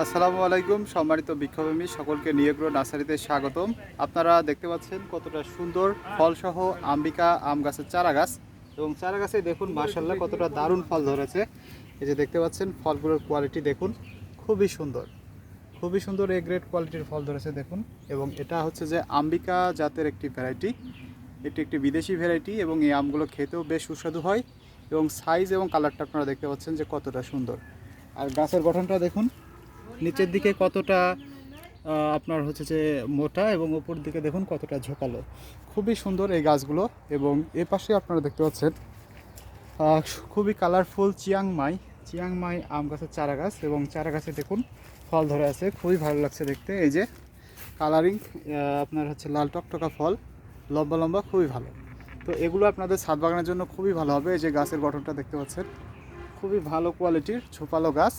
আসসালামু আলাইকুম, সম্মানিত বিক্ষোভী সকলকে নিয়োগ্র নার্সারিতে স্বাগতম। আপনারা দেখতে পাচ্ছেন কতটা সুন্দর ফলসহ আম্বিকা আম গাছের চারা গাছ এবং চারা গাছে দেখুন মার্শাল্লাহ কতটা দারুণ ফল ধরেছে। এই যে দেখতে পাচ্ছেন, ফলগুলোর কোয়ালিটি দেখুন, খুবই সুন্দর। খুবই সুন্দর এ গ্রেড কোয়ালিটির ফল ধরেছে, দেখুন। এবং এটা হচ্ছে যে আম্বিকা জাতের একটি ভ্যারাইটি এটি একটি বিদেশি ভ্যারাইটি এবং এই আমগুলো খেতেও বেশ সুস্বাদু হয়। এবং সাইজ এবং কালারটা আপনারা দেখতে পাচ্ছেন যে কতটা সুন্দর। আর গাছের গঠনটা দেখুন নিচের দিকে কতটা আপনার হচ্ছে যে মোটা এবং ওপর দিকে দেখুন কতটা ঝোপালো খুবই সুন্দর এই গাছগুলো এবং এ পাশে আপনারা দেখতে পাচ্ছেন খুবই কালারফুল চিয়াংমাই চিয়াংমাই আম গাছের চারা গাছ এবং চারা গাছে দেখুন ফল ধরে আছে, খুবই ভালো লাগছে দেখতে। এই যে কালারিং আপনার হচ্ছে লাল টকটকা ফল, লম্বা লম্বা, খুবই ভালো। তো এগুলো আপনাদের ছাদ বাগানের জন্য খুবই ভালো হবে। এই যে গাছের গঠনটা দেখতে পাচ্ছেন, খুবই ভালো কোয়ালিটির ছোপালো গাছ।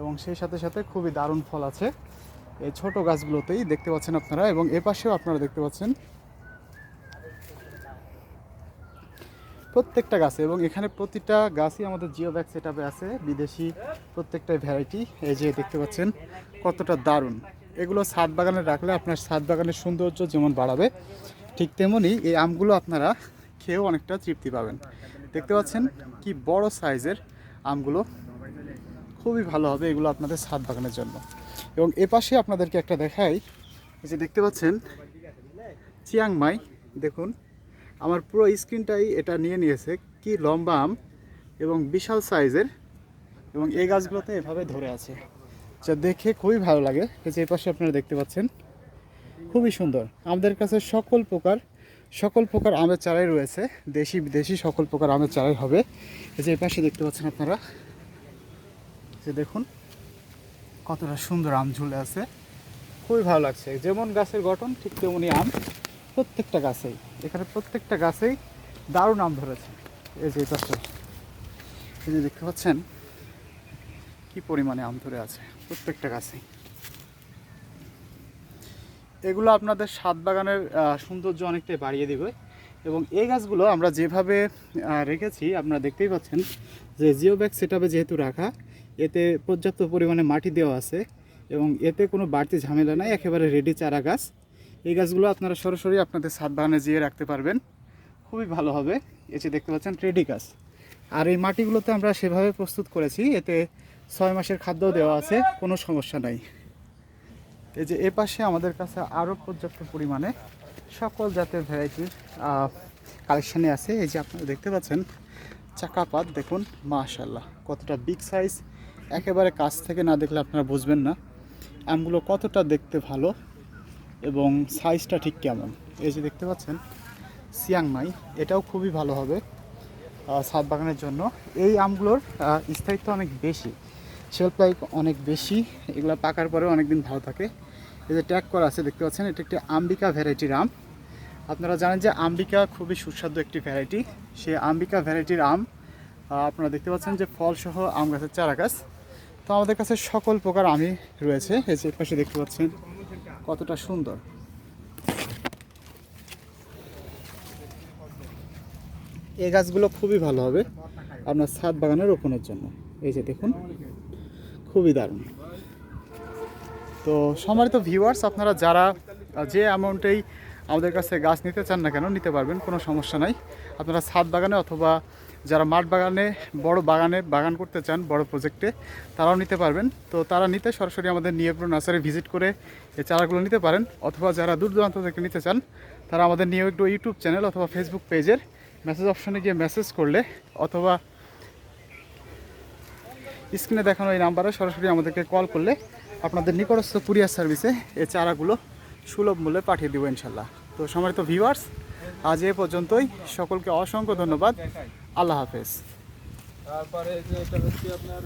এবং সেই সাথে সাথে খুবই দারুণ ফল আছে। এই ছোট গাছগুলোতেই দেখতে পাচ্ছেন আপনারা এবং এ পাশেও আপনারা দেখতে পাচ্ছেন প্রত্যেকটা গাছে এবং এখানে প্রতিটা গাছই আমাদের জিও ব্যাগ সেট আছে, বিদেশি প্রত্যেকটা ভ্যারাইটি এই যে দেখতে পাচ্ছেন কতটা দারুণ। এগুলো ছাদ বাগানে রাখলে আপনার ছাদ বাগানের সৌন্দর্য যেমন বাড়াবে, ঠিক তেমনই এই আমগুলো আপনারা খেয়েও অনেকটা তৃপ্তি পাবেন। দেখতে পাচ্ছেন কি বড় সাইজের আমগুলো। খুবই ভালো হবে এগুলো আপনাদের ছাদ বাগানের জন্য। এবং এ পাশে আপনাদেরকে একটা দেখাই, এই যে দেখতে পাচ্ছেন চিয়াংমাই দেখুন, আমার পুরো স্ক্রিনটাই এটা নিয়ে নিয়েছে, কি লম্বা আম এবং বিশাল সাইজের, এবং এই গাছগুলোতে এভাবে ধরে আছে। যা দেখে খুবই ভালো লাগে, এই যে পাশে আপনারা দেখতে পাচ্ছেন, খুবই সুন্দর। আমাদের কাছে সকল প্রকার সকল প্রকার আমের চারাই রয়েছে, দেশি বিদেশি সকল প্রকার আমের চারাই হবে। এই যে পাশে দেখতে পাচ্ছেন আপনারা যে দেখুন, কতটা সুন্দর আম ঝুলে আছে। খুবই ভালো লাগছে। যেমন গাছের গঠন, ঠিক তেমনই আম প্রত্যেকটা গাছেই। এখানে প্রত্যেকটা গাছেই দারুণ আম ধরেছে। এই যে যে দেখতে পাচ্ছেন, কি পরিমাণে আম ধরে আছে প্রত্যেকটা গাছেই। এগুলো আপনাদের সাত বাগানের সৌন্দর্য অনেকটাই বাড়িয়ে দেবে। এবং এই গাছগুলো আমরা যেভাবে রেখেছি, আপনারা দেখতেই পাচ্ছেন যে জিও ব্যাগ সেট যেহেতু রাখা এতে পর্যাপ্ত পরিমাণে মাটি দেওয়া আছে এবং এতে কোনো বাড়তি ঝামেলা নাই, একেবারে রেডি চারা গাছ। এই গাছগুলো আপনারা সরাসরি আপনাদের ছাদ বাগানে যেয়ে রাখতে পারবেন। খুবই ভালো হবে। যে দেখতে পাচ্ছেন রেডি গাছ। আর এই মাটিগুলোতে আমরা সেভাবে প্রস্তুত করেছি, এতে ছয় মাসের খাদ্য দেওয়া আছে, কোনো সমস্যা নাই। এই যে এ পাশে আমাদের কাছে আরও পর্যাপ্ত পরিমাণে সকল জাতের ভ্যারাইটির কালেকশানে আছে। এই যে আপনারা দেখতে পাচ্ছেন চাকাপাত দেখুন মাশাল্লাহ কতটা বিগ সাইজ একেবারে কাছ থেকে না দেখলে আপনারা বুঝবেন না। আমগুলো কতটা দেখতে ভালো এবং সাইজটা ঠিক কেমন। এই যে দেখতে পাচ্ছেন সিয়াংমাই এটাও খুবই ভালো হবে ছাদ বাগানের জন্য। এই আমগুলোর স্থায়িত্ব অনেক বেশি শেলফ লাইফ অনেক বেশি, এগুলো পাকার পরেও অনেক দিন ভালো থাকে। এই যে ট্যাগ করা আছে, দেখতে পাচ্ছেন, এটা একটি আম্বিকা ভ্যারাইটির আম। আপনারা জানেন যে আম্বিকা খুবই সুস্বাদু একটি ভ্যারাইটি। সেই আম্বিকা ভ্যারাইটির আম আপনারা দেখতে পাচ্ছেন যে ফলসহ আম গাছের চারা গাছ তো আমাদের কাছে সকল প্রকার আমি রয়েছে। এই যে পাশে দেখতে পাচ্ছেন কতটা সুন্দর। এই গাছগুলো খুবই ভালো হবে আপনার ছাদ বাগানে রোপণের জন্য। এই যে দেখুন, খুবই দারুণ। তো সম্মানিত ভিউয়ার্স আপনারা যারা যে অ্যামাউন্টেই আমাদের কাছে গাছ নিতে চান না কেন, নিতে পারবেন, কোনো সমস্যা নাই। আপনারা ছাদ বাগানে অথবা যারা মাঠ বাগানে, বড় বাগানে বাগান করতে চান, বড় প্রজেক্টে তারাও নিতে পারবেন। তো তারা নিতে সরাসরি আমাদের নিয়োগপুর নার্সারি ভিজিট করে এই চারাগুলো নিতে পারেন। অথবা যারা দূর দূরান্ত থেকে নিতে চান, তারা আমাদের নিয়োগ ইউটিউব চ্যানেল অথবা ফেসবুক পেজের মেসেজ অপশনে গিয়ে মেসেজ করলে অথবা স্ক্রিনে দেখানো এই নাম্বারে সরাসরি আমাদেরকে কল করলে আপনাদের নিকটস্থ কুরিয়ার সার্ভিসে এই চারাগুলো সুলভ মূল্যে পাঠিয়ে দেবো ইনশাল্লাহ। তো সম্মানিত ভিউয়ার্স আজ এ পর্যন্তই। সকলকে অসংখ্য ধন্যবাদ। আল্লাহ হাফেজ। তারপরে যে এটা হচ্ছে আপনার